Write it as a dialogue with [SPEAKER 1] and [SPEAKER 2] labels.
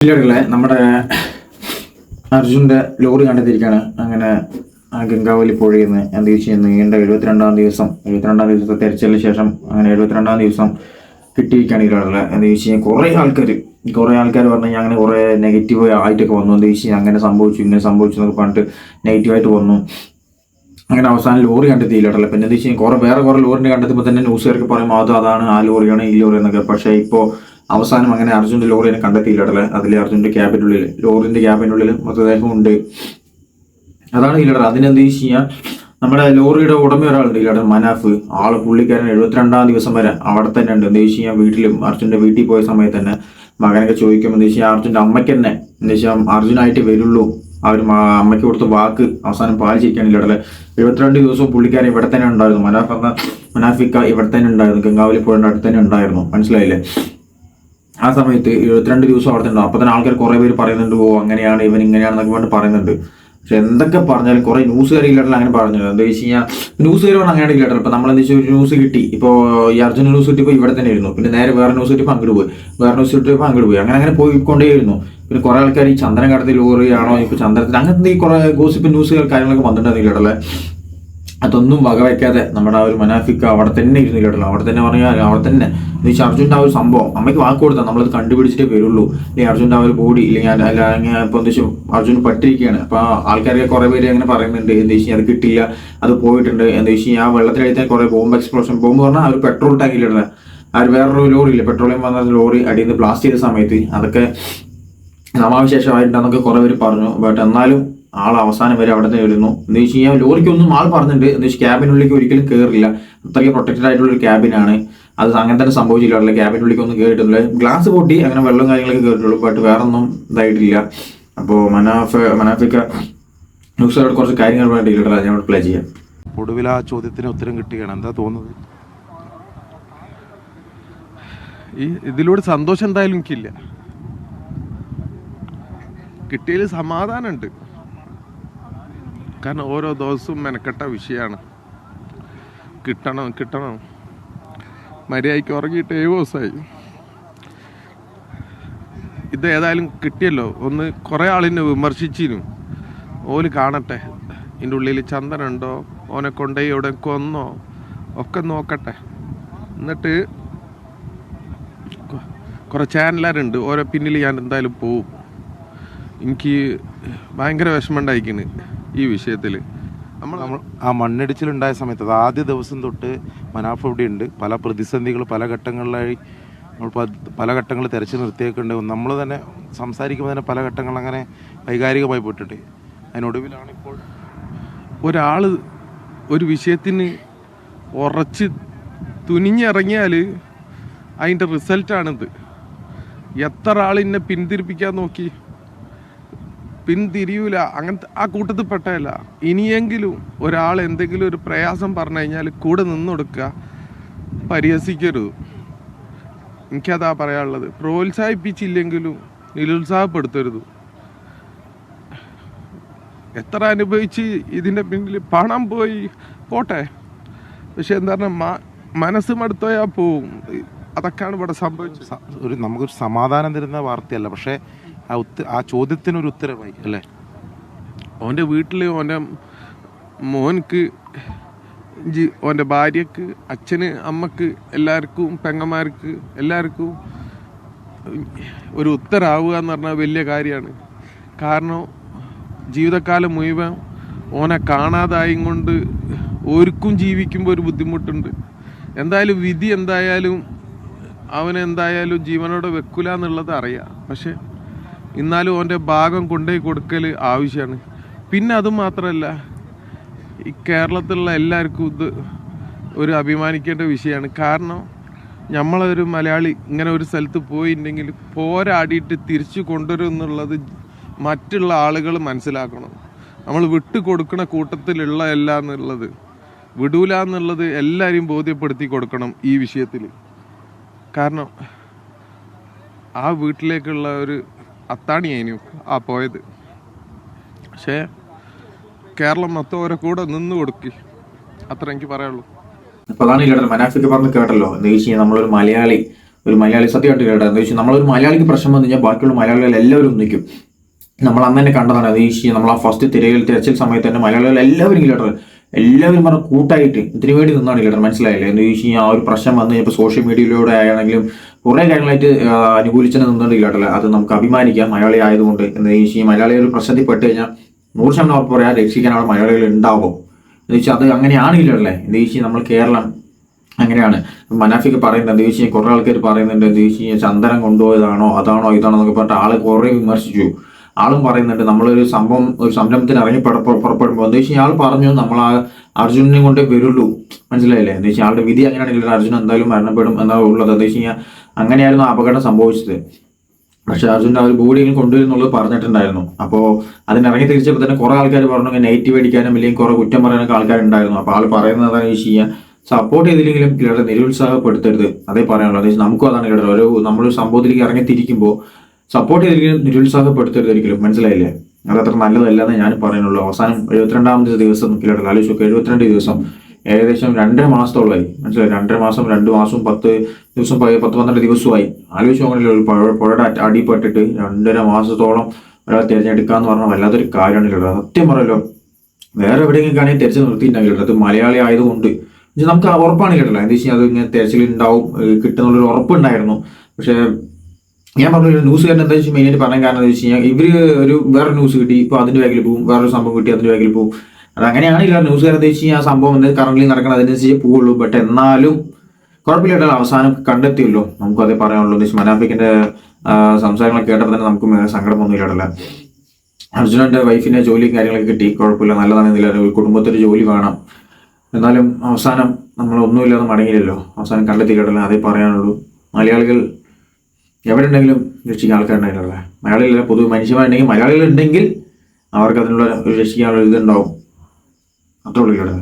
[SPEAKER 1] ജില്ലകളിലെ നമ്മുടെ അർജുന്റെ ലോറി കണ്ടെത്തിയിരിക്കുകയാണ് അങ്ങനെ ആ ഗംഗാവലി പുഴയിൽ നിന്ന് എന്ത് ചെയ്യുന്നു നീണ്ട എഴുപത്തിരണ്ടാം ദിവസം എഴുപത്തിരണ്ടാം ദിവസത്തെ തെരച്ചിലിന് ശേഷം അങ്ങനെ എഴുപത്തിരണ്ടാം ദിവസം കിട്ടിയിരിക്കുകയാണ് ഇതിലുള്ള എന്ത് ചോദിച്ചു കഴിഞ്ഞാൽ കുറേ ആൾക്കാർ കുറേ ആൾക്കാർ പറഞ്ഞു കഴിഞ്ഞാൽ അങ്ങനെ കുറേ നെഗറ്റീവ് ആയിട്ടൊക്കെ വന്നു. എന്ത് കഴിഞ്ഞാൽ അങ്ങനെ സംഭവിച്ചു ഇങ്ങനെ സംഭവിച്ചു എന്നൊക്കെ പറഞ്ഞിട്ട് നെഗറ്റീവായിട്ട് വന്നു. അങ്ങനെ അവസാനം ലോറി കണ്ടെത്തിയില്ലട്ടല്ല പിന്നെ എന്താ ചോദിച്ചാൽ കുറേ വേറെ കുറേ ലോറിനെ കണ്ടെത്തുമ്പോൾ തന്നെ ന്യൂസുകാർക്ക് പറയും അത് അതാണ് ആ ലോറിയാണ് ഈ ലോറി എന്നൊക്കെ പക്ഷേ ഇപ്പോൾ അവസാനം അങ്ങനെ അർജുന്റെ ലോറിനെ കണ്ടെത്തിയില്ലട്ടല്ലേ അതിൽ അർജുന്റെ ക്യാബിന്റെ ഉള്ളിൽ ലോറിന്റെ ക്യാബിന്റെ ഉള്ളിൽ മൃതദേഹം ഉണ്ട് അതാണ് ഇല്ലട അതിനെന്ത് ചെയ്യാൻ നമ്മുടെ ലോറിയുടെ ഉടമ ഒരാളുണ്ട് ഇല്ലട മനാഫ്. ആൾ പുള്ളിക്കാരൻ എഴുപത്തിരണ്ടാം ദിവസം വരെ അവിടെ തന്നെ ഉണ്ട്. എന്താ ചെയ്യാൻ വീട്ടിലും അർജുന്റെ വീട്ടിൽ പോയ സമയത്ത് തന്നെ മകനൊക്കെ ചോദിക്കുമ്പോൾ എന്താ ചെയ്യാൻ അർജുന്റെ അമ്മയ്ക്ക് തന്നെ എന്താ വെച്ചാൽ അർജുനായിട്ട് വരുള്ളൂ. ഒരു അമ്മയ്ക്ക് കൊടുത്ത വാക്ക് അവസാനം പാലിച്ചിരിക്കുകയാണ് ഇല്ലടലെ എഴുപത്തിരണ്ട് ദിവസവും പുള്ളിക്കാരൻ ഇവിടെ തന്നെ ഉണ്ടായിരുന്നു. മനാഫ് എന്ന മനാഫിക്ക ഇവിടെ തന്നെ ഉണ്ടായിരുന്നു. ഗംഗാവലി പുഴയുടെ അടുത്ത് തന്നെ ഉണ്ടായിരുന്നു. മനസ്സിലായില്ലേ? ആ സമയത്ത് എഴുപത്തിരണ്ട് ദിവസം അവിടെ ഉണ്ടാവും അപ്പൊ തന്നെ ആൾക്കാർ കുറെ പേര് പറയുന്നുണ്ട് ഓ അങ്ങനെയാണ് ഇവൻ ഇങ്ങനെയാണെന്നൊക്കെ പറഞ്ഞ് പറയുന്നുണ്ട്. പക്ഷെ എന്തൊക്കെ പറഞ്ഞാലും കുറെ ന്യൂസുകാർ ഇല്ലാട്ടില്ല അങ്ങനെ പറഞ്ഞു എന്താ വെച്ച് കഴിഞ്ഞാൽ ന്യൂസുകാർ പറഞ്ഞാൽ അങ്ങനെ ഇല്ലാട്ടില്ല നമ്മൾ നമ്മളെന്താ വെച്ചാൽ ഒരു ന്യൂസ് കിട്ടി. ഇപ്പോൾ ഈ അർജുന ന്യൂസ് കിട്ടിയപ്പോൾ ഇവിടെ തന്നെ ഇരുന്നു പിന്നെ നേരെ വേറെ ന്യൂസ് കിട്ടിയപ്പോൾ അങ്ങോട്ട് പോയി. വേറെ ന്യൂസ് കിട്ടിയപ്പോൾ അങ്ങോട്ട് പോയി. അങ്ങനെ അങ്ങനെ പോയിക്കൊണ്ടേയിരുന്നു പിന്നെ കുറെ ആൾക്കാർ ഈ ചന്ദ്രൻ കടത്തി ഓറിയാണോ ഇപ്പോൾ ഇപ്പൊ ചന്ദ്രത്തിൽ അങ്ങനത്തെ ഈ കുറെ ഗോസിപ്പ് ന്യൂസുകൾ കാര്യങ്ങളൊക്കെ വന്നിട്ടുണ്ടെന്നില്ലടല്ലേ അതൊന്നും വകവയ്ക്കാതെ നമ്മുടെ ആ ഒരു മനാഫിക്ക് അവിടെ തന്നെ ഇരുന്ന് കേട്ടല്ലോ. അവിടെ തന്നെ പറഞ്ഞാൽ അവിടെ തന്നെ. ഈ അർജുന്റെ ആ ഒരു സംഭവം അമ്മയ്ക്ക് വാക്ക് കൊടുത്താൽ നമ്മളത് കണ്ടുപിടിച്ചിട്ടേ വരുള്ളൂ. അല്ലെങ്കിൽ അർജുന്റെ ആ ഒരു ബോഡി ഇല്ലെങ്കിൽ അല്ല അല്ലെങ്കിൽ ഇപ്പോൾ എന്താ വെച്ചാൽ അർജുൻ പട്ടിരിക്കുകയാണ് അപ്പോൾ ആൾക്കാരൊക്കെ കുറേ പേര് അങ്ങനെ പറയുന്നുണ്ട് എന്താ വെച്ചാൽ അത് കിട്ടില്ല അത് പോയിട്ടുണ്ട്. എന്താ വെച്ചാൽ ആ വെള്ളത്തിലടിച്ചാൽ കുറേ ബോംബ് എക്സ്പ്ലോഷൻ ബോംബ് പറഞ്ഞാൽ ആ ഒരു പെട്രോൾ ടാങ്കിലിടുന്നത് ആ ഒരു വേറൊരു ലോറി ഇല്ല? പെട്രോളിയം വന്ന ലോറി അടിയിൽ നിന്ന് ബ്ലാസ്റ്റ് ചെയ്ത സമയത്ത് അതൊക്കെ സമാവിശേഷമായിട്ടുണ്ടെന്നൊക്കെ കുറെ പേര് പറഞ്ഞു. ബട്ട് എന്നാലും ആൾ അവസാനം വരെ അവിടെ തന്നെ വരുന്നു എന്ന് വെച്ച് കഴിഞ്ഞാൽ ലോറിക്കൊന്നും ആൾ പറഞ്ഞിട്ടുണ്ട്. എന്ന് വെച്ചാൽ ക്യാബിനുള്ളിലേക്ക് ഒരിക്കലും കയറില്ല അത്രയ്ക്ക് പ്രൊട്ടക്റ്റഡ് ആയിട്ടുള്ള ഒരു ക്യാബിനാണ്. അത് അങ്ങനെ തന്നെ സംഭവിച്ചില്ല. ക്യാബിനുള്ളിലേക്ക് ഒന്നും കയറിയിട്ടില്ല ഗ്ലാസ് പൊട്ടി അങ്ങനെ വെള്ളം കാര്യങ്ങളൊക്കെ കയറിയിട്ടുള്ളൂ ബട്ട് വേറൊന്നും ഇതായിട്ടില്ല. അപ്പോൾ മനാഫ് മനാഫിക്ക ന്യൂസുകാരോട് കുറച്ച് കാര്യങ്ങൾ വേണ്ടിയിട്ടില്ല ഞാൻ പ്ലേ ചെയ്യാം.
[SPEAKER 2] ഒടുവിൽ ആ ചോദ്യത്തിന് ഉത്തരം കിട്ടുകയാണ്. എന്താ തോന്നുന്നത്?
[SPEAKER 3] ഈ ഇതിലൂടെ സന്തോഷം എന്തായാലും എനിക്കില്ല. കിട്ടിയതിൽ സമാധാനമുണ്ട്. കാരണം ഓരോ ദിവസവും മെനക്കെട്ട വിഷയമാണ്. കിട്ടണം കിട്ടണം. മര്യാദയ്ക്ക് ഉറങ്ങിയിട്ട് ഏഴ് ദിവസമായി. ഇത് ഏതായാലും കിട്ടിയല്ലോ. ഒന്ന് കുറേ ആളിനെ വിമർശിച്ചിരുന്നു ഓൽ കാണട്ടെ. ഇതിന്റെ ഉള്ളിൽ ചന്ദനുണ്ടോ ഓനെ കൊണ്ടേ എവിടെ കൊന്നോ? ഒക്കെ നോക്കട്ടെ. എന്നിട്ട് കുറേ ചാനലുകാരുണ്ട്. ഓരോ പിന്നിൽ ഞാൻ എന്തായാലും പോവും. എനിക്ക് ഭയങ്കര വിഷമം ഉണ്ടായിക്കണ്. ഈ വിഷയത്തിൽ നമ്മൾ
[SPEAKER 2] ആ മണ്ണിടിച്ചിലുണ്ടായ സമയത്ത് അത് ആദ്യ ദിവസം തൊട്ട് മനാഫ് ഇവിടെ ഉണ്ട്. പല പ്രതിസന്ധികൾ പല ഘട്ടങ്ങളിലായി നമ്മൾ പല ഘട്ടങ്ങൾ തിരച്ചു നിർത്തിയേക്കുണ്ട് നമ്മൾ തന്നെ സംസാരിക്കുമ്പോൾ തന്നെ പല ഘട്ടങ്ങൾ അങ്ങനെ വൈകാരികമായി പോയിട്ടുണ്ട്. അതിനൊടുവിലാണ് ഇപ്പോൾ
[SPEAKER 3] ഒരാൾ ഒരു വിഷയത്തിന് ഉറച്ച് തുനിഞ്ഞിറങ്ങിയാൽ അതിന്റെ റിസൾട്ടാണിത്. എത്ര ആൾ ഇന്നെ പിന്തിരിപ്പിക്കാൻ നോക്കി. പിന്തിരിയൂല. അങ്ങനത്തെ ആ കൂട്ടത്തിൽ പെട്ടതല്ല. ഇനിയെങ്കിലും ഒരാൾ എന്തെങ്കിലും ഒരു പ്രയാസം പറഞ്ഞു കഴിഞ്ഞാൽ കൂടെ നിന്ന് കൊടുക്കുക. പരിഹസിക്കരുത്. എനിക്കതാ പറയാനുള്ളത്. പ്രോത്സാഹിപ്പിച്ചില്ലെങ്കിലും നിരുത്സാഹപ്പെടുത്തരുത്. എത്ര അനുഭവിച്ച് ഇതിന്റെ പിന്നിൽ പണം പോയി. പോട്ടെ. പക്ഷെ എന്താ പറഞ്ഞാൽ മനസ്സ് മടുത്തോയാൽ പോവും. അതൊക്കെയാണ് ഇവിടെ സംഭവിച്ചത്.
[SPEAKER 2] ഒരു നമുക്കൊരു സമാധാനം തരുന്ന വാർത്തയല്ല. പക്ഷേ ആ ഉത്ത ആ ചോദ്യത്തിനൊരു ഉത്തരമായി അല്ലേ?
[SPEAKER 3] ഓന്റെ വീട്ടിൽ ഓന്റെ മോൻക്ക് ജി ഭാര്യക്ക് അച്ഛന് അമ്മയ്ക്ക് എല്ലാവർക്കും പെങ്ങന്മാർക്ക് എല്ലാവർക്കും ഒരു ഉത്തരാവുക എന്ന് പറഞ്ഞാൽ വലിയ കാര്യമാണ്. കാരണം ജീവിതകാലം മുഴുവൻ ഓനെ കാണാതായും കൊണ്ട് ഓർക്കും ജീവിക്കുമ്പോൾ ഒരു ബുദ്ധിമുട്ടുണ്ട്. എന്തായാലും വിധി എന്തായാലും അവനെന്തായാലും ജീവനോടെ വെക്കൂല എന്നുള്ളത് അറിയാം. പക്ഷെ എന്നാലും ഓന്റെ ഭാഗം കൊണ്ടുപോയി കൊടുക്കൽ ആവശ്യമാണ് പിന്നെ അത് മാത്രമല്ല ഈ കേരളത്തിലുള്ള എല്ലാവർക്കും ഇത് ഒരു അഭിമാനിക്കേണ്ട വിഷയമാണ്. കാരണം നമ്മളൊരു മലയാളി ഇങ്ങനെ ഒരു സ്ഥലത്ത് പോയിട്ടുണ്ടെങ്കിൽ പോരാടിയിട്ട് തിരിച്ചു കൊണ്ടുവരും എന്നുള്ളത് മറ്റുള്ള ആളുകൾ മനസ്സിലാക്കണം. നമ്മൾ വിട്ടു കൊടുക്കുന്ന കൂട്ടത്തിലുള്ള അല്ല എന്നുള്ളത്. വിടൂല എന്നുള്ളത് എല്ലാവരെയും ബോധ്യപ്പെടുത്തി കൊടുക്കണം ഈ വിഷയത്തിൽ. കാരണം ആ വീട്ടിലേക്കുള്ള ഒരു അത്താണിയായിരുന്നു ആ പോയത്. പക്ഷേ കേരളം മൊത്തം ഓരോ കൂടെ നിന്ന് കൊടുക്കി. അത്ര എനിക്ക് പറയുള്ളൂ
[SPEAKER 1] അപ്പൊ അതാണ് കേട്ടത് മനാഫിക്ക് പറഞ്ഞ് കേട്ടല്ലോ. എന്ന് വെച്ച് കഴിഞ്ഞാൽ നമ്മളൊരു മലയാളി ഒരു മലയാളി സത്യമായിട്ട് കേട്ടോ എന്താ വെച്ചാൽ നമ്മളൊരു മലയാളിക്ക് പ്രശ്നം വന്നു കഴിഞ്ഞാൽ ബാക്കിയുള്ള മലയാളികൾ എല്ലാവരും ഒന്നിക്കും. നമ്മൾ അന്ന് തന്നെ കണ്ടതാണ്. ഈ നമ്മൾ ആ ഫസ്റ്റ് തിരയിൽ തിരച്ചിൽ സമയത്ത് തന്നെ മലയാളികൾ എല്ലാവരും കേട്ടത് എല്ലാവരും പറഞ്ഞ കൂട്ടായിട്ട് ഇതിനു വേണ്ടി നിന്നാണ് കേട്ടത് മനസ്സിലായില്ലേ? എന്ന് ചോദിച്ചു കഴിഞ്ഞാൽ ആ ഒരു പ്രശ്നം വന്നു കഴിഞ്ഞപ്പോൾ സോഷ്യൽ മീഡിയയിലൂടെ ആണെങ്കിലും കുറേ കാര്യങ്ങളായിട്ട് അനുകൂലിച്ചു അനുകൂലിച്ചെന്ന് കേട്ടല്ല. അത് നമുക്ക് അഭിമാനിക്കാം. മലയാളി ആയതുകൊണ്ട് എന്ന് വെച്ചാൽ മലയാളികൾ പ്രശ്നത്തിൽപ്പെട്ട് കഴിഞ്ഞാൽ നൂറ് ശതമാനം ഉറപ്പ് പറയാം രക്ഷിക്കാൻ അവിടെ മലയാളികൾ ഉണ്ടാവും. എന്ന് വെച്ചാൽ അത് അങ്ങനെയാണെങ്കിലും അല്ലേ എന്ന് ചോദിച്ചാൽ നമ്മൾ കേരളം അങ്ങനെയാണ്. മനാഫിക്ക് പറയുന്നത് എന്താ കഴിഞ്ഞാൽ കുറേ ആൾക്കാർ പറയുന്നുണ്ട് എന്താ വെച്ച് കഴിഞ്ഞാൽ ചന്ദനം കൊണ്ടുപോയതാണോ അതാണോ ഇതാണോ എന്നൊക്കെ പറഞ്ഞിട്ട് ആൾ കുറേ വിമർശിച്ചു. ആളും പറയുന്നുണ്ട് നമ്മളൊരു സംഭവം ഒരു സംരംഭത്തിന് ഇറങ്ങി പുറ- പുറ- പുറപ്പെടുമ്പോൾ എന്താ ചോദിച്ചാൽ ആൾ പറഞ്ഞു നമ്മൾ ആ അർജുനനെ കൊണ്ടേ വരുള്ളൂ. മനസ്സിലായില്ലേ? എന്താ വെച്ചാൽ ആളുടെ വിധി അങ്ങനെയാണെങ്കിൽ അർജുൻ എന്തായാലും മരണപ്പെടും എന്നാ ഉള്ളത്. എന്താ വെച്ച് കഴിഞ്ഞാൽ അങ്ങനെയായിരുന്നു അപകടം സംഭവിച്ചത്. പക്ഷെ അർജുന്റെ ഒരു ബോഡിയിൽ കൊണ്ടുവരുന്നുള്ളത് പറഞ്ഞിട്ടുണ്ടായിരുന്നു. അപ്പോൾ അതിനിറങ്ങി തിരിച്ചപ്പോൾ തന്നെ കുറെ ആൾക്കാർ പറഞ്ഞു നെഗറ്റീവ് അടിക്കാനും ഇല്ലെങ്കിൽ കുറെ കുറ്റം പറയാനൊക്കെ ആൾക്കാരുണ്ടായിരുന്നു. അപ്പോൾ ആൾ പറയുന്നത് എന്താണെന്ന് വെച്ച് കഴിഞ്ഞാൽ സപ്പോർട്ട് ചെയ്തില്ലെങ്കിലും പിള്ളേരെ നിരുത്സാഹപ്പെടുത്തരുത്. അതേ പറയാനുള്ളൂ. അതായത് നമുക്കും അതാണ് കേട്ടത് ഒരു നമ്മൾ സംഭവത്തിലേക്ക് ഇറങ്ങി തിരിക്കുമ്പോൾ സപ്പോർട്ട് ചെയ്തില്ലെങ്കിലും നിരുത്സാഹപ്പെടുത്തരുത് ഒരിക്കലും. മനസ്സിലായില്ലേ? അതത്ര നല്ലതല്ലെന്ന് ഞാൻ പറയുന്നുള്ളൂ അവസാനം എഴുപത്തിരണ്ടാമത്തെ ദിവസം കിലർ ആലോചിച്ചു എഴുപത്തിരണ്ട് ദിവസം ഏകദേശം രണ്ടര മാസത്തോളമായി. മനസ്സിലായി? രണ്ടര മാസം രണ്ട് മാസവും പത്ത് ദിവസം പത്ത് പന്ത്രണ്ട് ദിവസമായി ആലോചിച്ച് നോക്കണില്ല ഒരു പുഴ പുഴയുടെ അടിപ്പെട്ടിട്ട് രണ്ടര മാസത്തോളം ഒരാൾ തിരഞ്ഞെടുക്കാന്ന് പറഞ്ഞാൽ വല്ലാത്തൊരു കാര്യമാണല്ലോ സത്യം പറയല്ലോ വേറെ എവിടെയെങ്കിലും ആണെങ്കിൽ തിരച്ച് നിർത്തിയിട്ടുണ്ടെങ്കിൽ അത് മലയാളി ആയതുകൊണ്ട്. പക്ഷെ നമുക്ക് ഉറപ്പാണ് കേട്ടല്ലോ എന്താ വെച്ചാൽ അത് ഇങ്ങനെ തിരച്ചിൽ ഉണ്ടാവും കിട്ടുന്നുള്ളൊരു ഉറപ്പുണ്ടായിരുന്നു. പക്ഷേ ഞാൻ പറഞ്ഞ ഒരു ന്യൂസ് കാരണം എന്താ വെച്ചാൽ മെയിനായിട്ട് പറയാൻ കാരണം എന്താ വെച്ച് കഴിഞ്ഞാൽ ഇവർ ഒരു വേറെ ന്യൂസ് കിട്ടി. ഇപ്പോൾ അതിന്റെ ബാഗിൽ പോകും വേറൊരു സംഭവം കിട്ടി അതിന്റെ ബാഗിൽ പോകും അത് അങ്ങനെയാണെങ്കിൽ ആ ന്യൂസ് കാരണം എന്താ വെച്ച് ആ സംഭവം എന്താ കറന്റ് നടക്കണം അതിനനുസരിച്ച് പോവുള്ളൂ. ബട്ട് എന്നാലും കുഴപ്പമില്ല അവസാനം കണ്ടെത്തിയല്ലോ. നമുക്ക് അതേ പറയാനുള്ളൂ. എന്ന് വെച്ചാൽ മനാഫിക്കിന്റെ സംസാരങ്ങൾ കേട്ടപ്പോൾ തന്നെ നമുക്ക് സങ്കടമൊന്നും ഇല്ലാടല്ല. അർജുനന്റെ വൈഫിന്റെ ജോലിയും കാര്യങ്ങളൊക്കെ കിട്ടി. കുഴപ്പമില്ല നല്ലതാണെന്നില്ല ഒരു കുടുംബത്തിൽ ജോലി വേണം. എന്നാലും അവസാനം നമ്മൾ ഒന്നുമില്ലാതെ മടങ്ങിയില്ലല്ലോ. അവസാനം കണ്ടെത്തിയില്ലടല്ല. അതേ പറയാനുള്ളൂ. മലയാളികൾ എവിടെ ഉണ്ടെങ്കിലും രക്ഷിക്കാൻ ആൾക്കാരുണ്ടായിട്ടല്ലേ മലയാളികളല്ല പൊതുവെ മനുഷ്യന്മാരുണ്ടെങ്കിൽ മലയാളികൾ ഉണ്ടെങ്കിൽ അവർക്ക് അതിനുള്ള ഒരു രക്ഷിക്കാനുള്ള ഇതുണ്ടാവും. അത്രേ ഉള്ളൂ കേട്ടത്